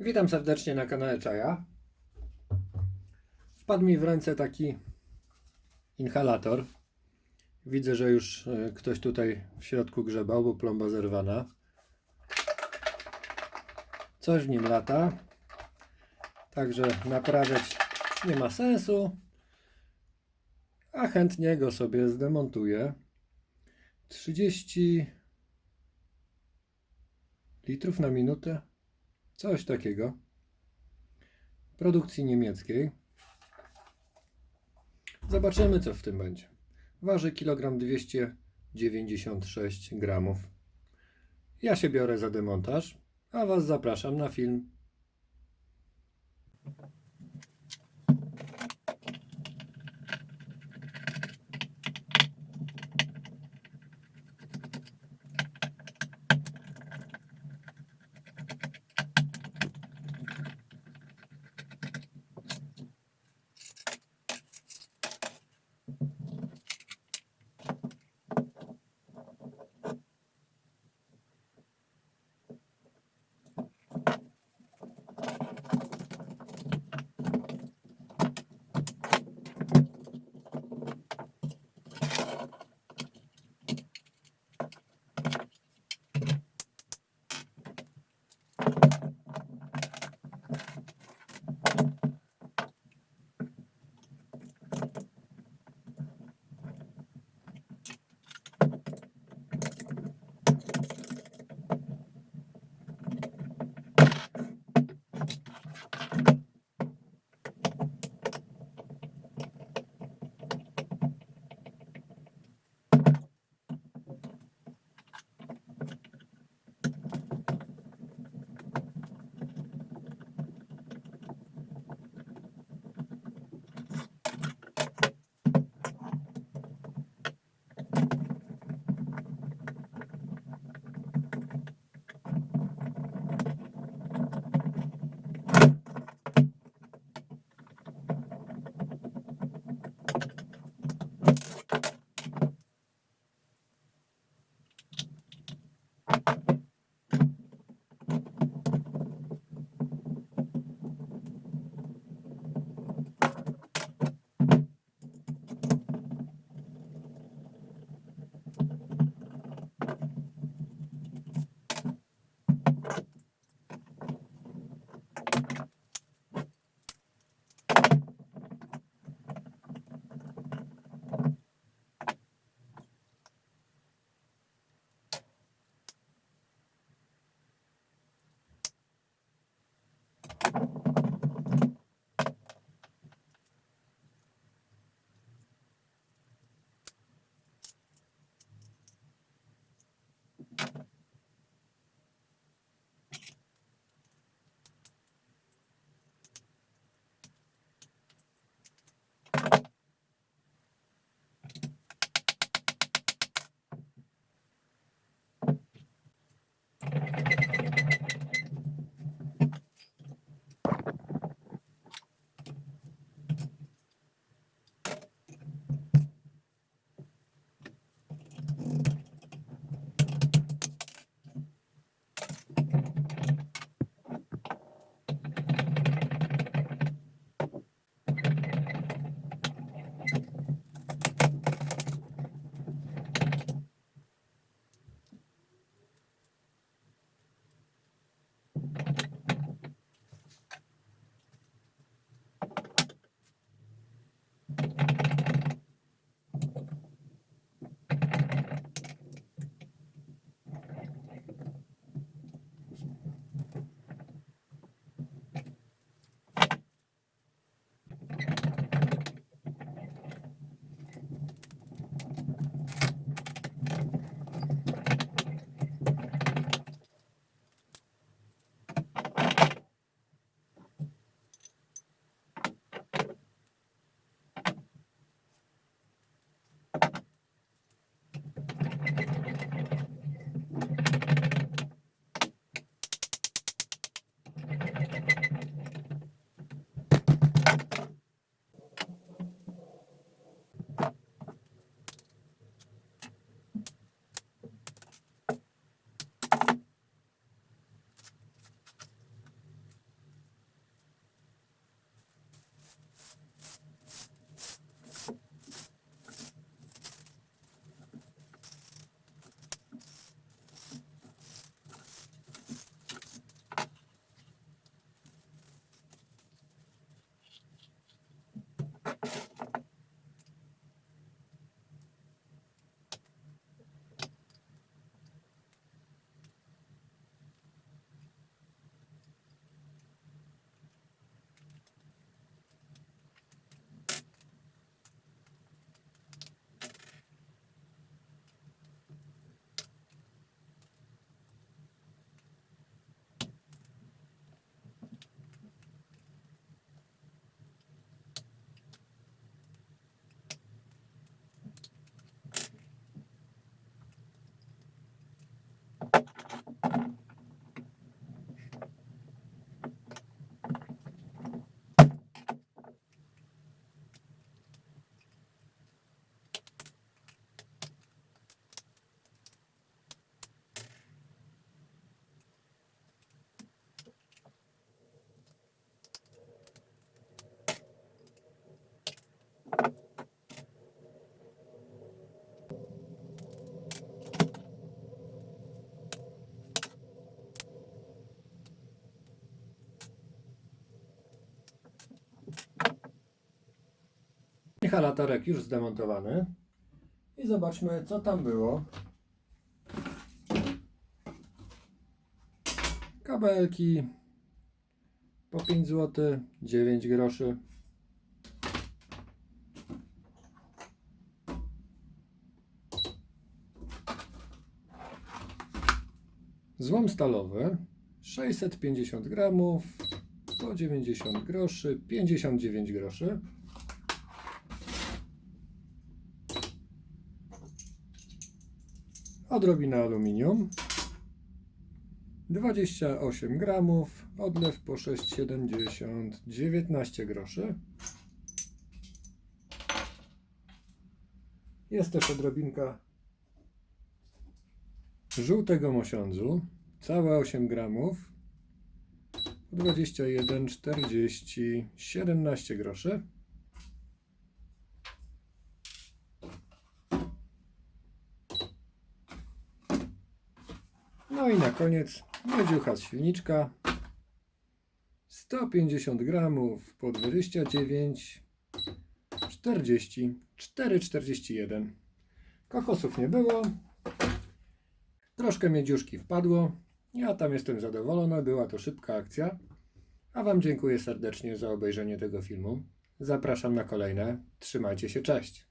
Witam serdecznie na kanale Czaja. Wpadł mi w ręce taki inhalator. Widzę, że już e, ktoś tutaj w środku grzebał, bo plomba zerwana. Coś w nim lata. Także naprawiać nie ma sensu. A chętnie go sobie zdemontuję. 30 litrów na minutę. Coś takiego. Produkcji niemieckiej. Zobaczymy, co w tym będzie. Waży kilogram 296 gramów. Ja się biorę za demontaż, a Was zapraszam na film. Inhalatorek już zdemontowany. I zobaczmy, co tam było. Kabelki po 5 zł, 9 groszy. Złom stalowy 650 gramów po 90 groszy, 59 groszy. Odrobina aluminium. 28 gramów, odlew po 6,70, 19 groszy. Jest też odrobinka żółtego mosiądzu, całe 8 gramów, 21, 40, 17 groszy. No i na koniec miedziucha z silniczka. 150 gramów po 29, 40, 4,41. Kokosów nie było. Troszkę miedziuszki wpadło. Ja tam jestem zadowolony, była to szybka akcja. A Wam dziękuję serdecznie za obejrzenie tego filmu. Zapraszam na kolejne. Trzymajcie się, cześć.